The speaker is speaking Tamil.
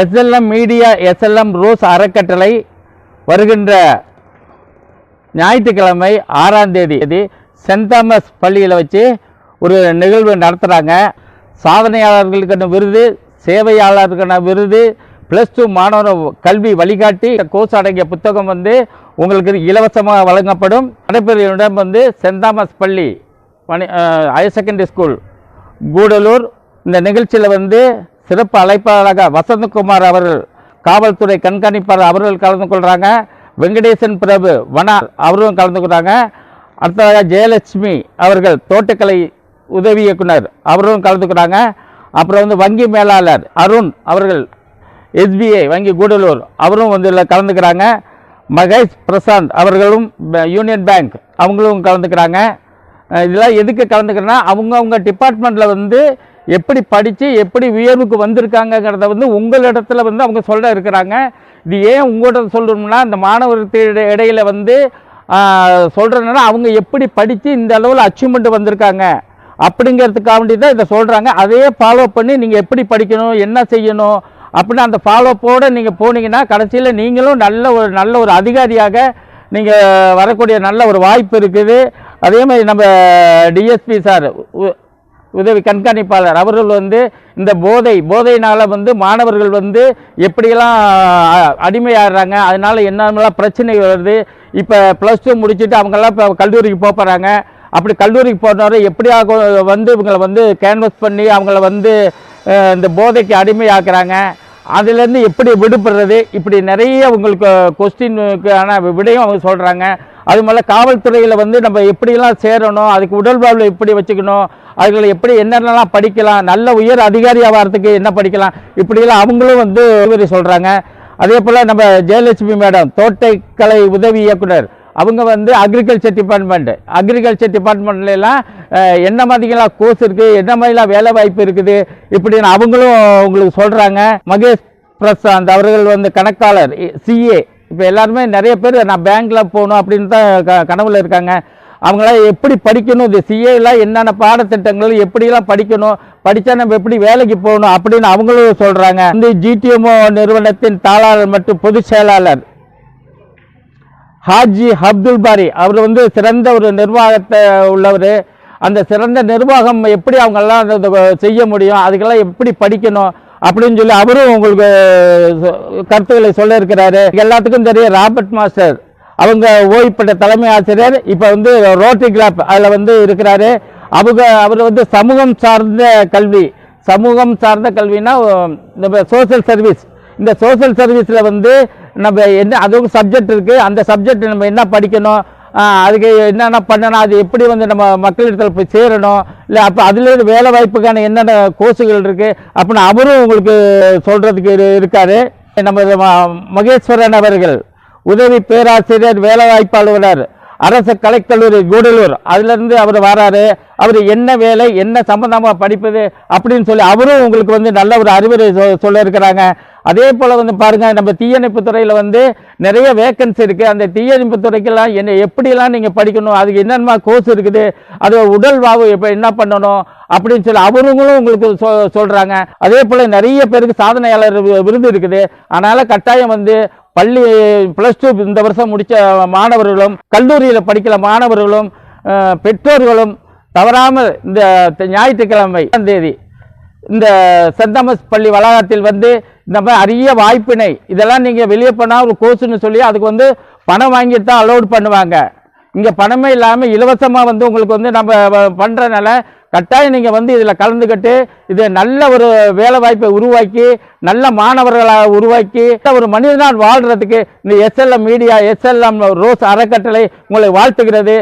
எஸ்எல்எம் மீடியா எஸ்எல்எம் ரோஸ் அறக்கட்டளை வருகின்ற ஞாயிற்றுக்கிழமை ஆறாம் தேதி சென்ட் தாமஸ் பள்ளியில் வச்சு ஒரு நிகழ்வு நடத்துகிறாங்க சாதனையாளர்களுக்கான விருது சேவையாளருக்கான விருது ப்ளஸ் டூ மாணவர் கல்வி வழிகாட்டி கோர்ஸ் அடங்கிய புத்தகம் வந்து உங்களுக்கு இலவசமாக வழங்கப்படும். நடைபெறும் வந்து சென்ட் தாமஸ் பள்ளி பணி ஹையர் செகண்டரி ஸ்கூல் கூடலூர். இந்த நிகழ்ச்சியில் வந்து சிறப்பு அழைப்பாளராக வசந்தகுமார் அவர்கள் காவல்துறை கண்காணிப்பாளர் அவர்கள் கலந்து கொள்கிறாங்க வெங்கடேசன் பிரபு வனா அவரும் கலந்து கொள்கிறாங்க அடுத்ததாக ஜெயலட்சுமி அவர்கள் தோட்டக்கலை உதவி இயக்குனர் அவரும் கலந்துக்கிறாங்க அப்புறம் வந்து வங்கி மேலாளர் அருண் அவர்கள் எஸ்பிஐ வங்கி கூடலூர் அவரும் வந்து இதில் கலந்துக்கிறாங்க. மகேஷ் பிரசாந்த் அவர்களும் யூனியன் பேங்க் அவங்களும் கலந்துக்கிறாங்க. இதெல்லாம் எதுக்கு கலந்துக்கிறேன்னா அவங்கவுங்க டிபார்ட்மெண்ட்டில் வந்து எப்படி படித்து எப்படி உயர்வுக்கு வந்திருக்காங்கங்கிறத வந்து உங்களிடத்துல வந்து அவங்க சொல்ல இருக்கிறாங்க. இது ஏன் உங்கள்கிட்ட சொல்லணும்னா இந்த மாணவருக்கு இடையில் இடையில வந்து சொல்கிறேன்னா அவங்க எப்படி படித்து இந்த அளவில் அச்சீவ்மெண்ட் வந்திருக்காங்க அப்படிங்கிறதுக்காக வேண்டி தான் இதை சொல்கிறாங்க அதையே ஃபாலோ பண்ணி நீங்கள் எப்படி படிக்கணும் என்ன செய்யணும் அப்படின்னு அந்த ஃபாலோப்போடு நீங்கள் போனீங்கன்னா கடைசியில் நீங்களும் நல்ல ஒரு நல்ல ஒரு அதிகாரியாக நீங்கள் வரக்கூடிய நல்ல ஒரு வாய்ப்பு இருக்குது. அதே மாதிரி நம்ம டிஎஸ்பி சார் உதவி கண்காணிப்பாளர். அவர்கள் வந்து இந்த போதை போதையினால் வந்து மாணவர்கள் வந்து எப்படியெல்லாம் அ- அடிமையாடுறாங்க அதனால் என்னென்னலாம் பிரச்சனை வருது இப்போ ப்ளஸ் டூ முடிச்சுட்டு அவங்கெல்லாம் இப்போ கல்லூரிக்கு போக போகிறாங்க அப்படி கல்லூரிக்கு போனவரை எப்படியாக வந்து இவங்களை வந்து கேன்வஸ் பண்ணி அவங்கள வந்து இந்த போதைக்கு அடிமையாக்குறாங்க. அதுலேருந்து எப்படி விடுபடுறது? இப்படி நிறைய உங்களுக்கு கொஸ்டினுக்கான விடையும் அவங்க சொல்கிறாங்க அது மேலே காவல்துறையில் வந்து நம்ம எப்படியெல்லாம் சேரணும் அதுக்கு உடல் வாழ்வில் எப்படி வச்சுக்கணும் அதுகளை எப்படி என்னென்னலாம் படிக்கலாம் நல்ல உயர் அதிகாரியாக வர்றதுக்கு என்ன படிக்கலாம் இப்படியெல்லாம் அவங்களும் வந்து அறிவுரை சொல்கிறாங்க அதே போல் நம்ம ஜெயலட்சுமி மேடம் தோட்டக்கலை உதவி இயக்குனர் அவங்க வந்து அக்ரிகல்ச்சர் டிபார்ட்மெண்ட் அக்ரிகல்ச்சர் டிபார்ட்மெண்ட்லாம் என்ன மாதிரிலாம் கோர்ஸ் இருக்குது என்ன மாதிரிலாம் வேலை வாய்ப்பு இருக்குது இப்படின்னு அவங்களும் உங்களுக்கு சொல்கிறாங்க மகேஷ் பிரசாந்த் அவர்கள் வந்து கணக்காளர் சிஏ இப்போ எல்லாருமே நிறைய பேர் நான் பேங்க்கில் போகணும் அப்படின்னு தான் க கனவுல இருக்காங்க. அவங்களாம் எப்படி படிக்கணும்? இந்த சிஏலாம் என்னென்ன பாடத்திட்டங்கள் எப்படிலாம் படிக்கணும்? படித்தா நம்ம எப்படி வேலைக்கு போகணும்? அப்படின்னு அவங்களும் சொல்கிறாங்க வந்து ஜிடிஎம்ஓ நிறுவனத்தின் தாளாளர் மற்றும் பொதுச் செயலாளர் ஹாஜி அப்துல் பாரி. அவர் வந்து சிறந்த ஒரு நிர்வாகத்தை உள்ளவர். அந்த சிறந்த நிர்வாகம் எப்படி அவங்கெல்லாம் அந்த செய்ய முடியும்? அதுக்கெல்லாம் எப்படி படிக்கணும்? அப்படின்னு சொல்லி அவரும் உங்களுக்கு கருத்துக்களை சொல்ல இருக்கிறாரு. எல்லாத்துக்கும் தெரியும் ராபர்ட் மாஸ்டர் அவங்க ஓய்வுப்பட்ட தலைமை ஆசிரியர் இப்போ வந்து ரோட்டரி கிளப் அதில் வந்து இருக்கிறாரு. அவங்க அவர் வந்து சமூகம் சார்ந்த கல்வி சமூகம் சார்ந்த கல்வின்னா இந்த சோஷியல் சர்வீஸ் இந்த சோஷியல் சர்வீஸில் வந்து நம்ம என்ன அதுவும் சப்ஜெக்ட் இருக்குது அந்த சப்ஜெக்ட் நம்ம என்ன படிக்கணும்? அதுக்கு என்னென்ன பண்ணணும் அது எப்படி வந்து நம்ம மக்களிடத்தில் போய் சேரணும் இல்லை அப்போ அதுலேருந்து வேலை வாய்ப்புக்கான என்னென்ன கோர்ஸுகள் இருக்குது அப்படின்னு அவரும் உங்களுக்கு சொல்கிறதுக்கு இருக்காரு. நம்ம மகேஸ்வரன் அவர்கள் உதவி பேராசிரியர் வேலைவாய்ப்பு அலுவலர் அரசு கலைக்கல்லூரி கூடலூர் அதுலேருந்து அவர் வராரு. அவர் என்ன வேலை என்ன சம்பந்தமாக படிப்பது அப்படின்னு சொல்லி அவரும் உங்களுக்கு வந்து நல்ல ஒரு அறிவுரை சொ- சொல்ல இருக்கிறாங்க அதே போல் வந்து பாருங்கள் நம்ம தீயணைப்பு துறையில் வந்து நிறைய வேக்கன்சி இருக்குது அந்த தீயணைப்பு துறைக்கெல்லாம் என்ன எப்படிலாம் நீங்கள் படிக்கணும் அதுக்கு என்னென்ன கோர்ஸ் இருக்குது அது உடல் வாவு இப்போ என்ன பண்ணணும் அப்படின்னு சொல்லி அவங்களும் உங்களுக்கு சொ சொல்கிறாங்க அதே போல் நிறைய பேருக்கு சாதனையாளர் விருது இருக்குது. அதனால் கட்டாயம் வந்து பள்ளி ப்ளஸ் டூ இந்த வருஷம் முடித்த மாணவர்களும் கல்லூரியில் படிக்கிற மாணவர்களும் பெற்றோர்களும் தவறாமல் இந்த ஞாயிற்றுக்கிழமை தேதி இந்த சென்ட் தாமஸ் பள்ளி வளாகத்தில் வந்து இந்த மாதிரி அரிய வாய்ப்பினை இதெல்லாம் நீங்கள் வெளியே போனால் ஒரு கோர்ஸ்னு சொல்லி அதுக்கு வந்து பணம் வாங்கிட்டு தான் அலோட் பண்ணுவாங்க. இங்கே பணமே இல்லாமல் இலவசமாக வந்து உங்களுக்கு வந்து நம்ம பண்ணுறதுனால கட்டாயம் நீங்கள் வந்து இதில் கலந்துக்கிட்டு இது நல்ல ஒரு வேலை வாய்ப்பை உருவாக்கி நல்ல மாணவர்களை உருவாக்கி ஒரு மனிதனால் வாழ்கிறதுக்கு இந்த எஸ்எல்எம் மீடியா எஸ்எல்எம் ரோஸ் அறக்கட்டளை உங்களை வாழ்த்துகிறது.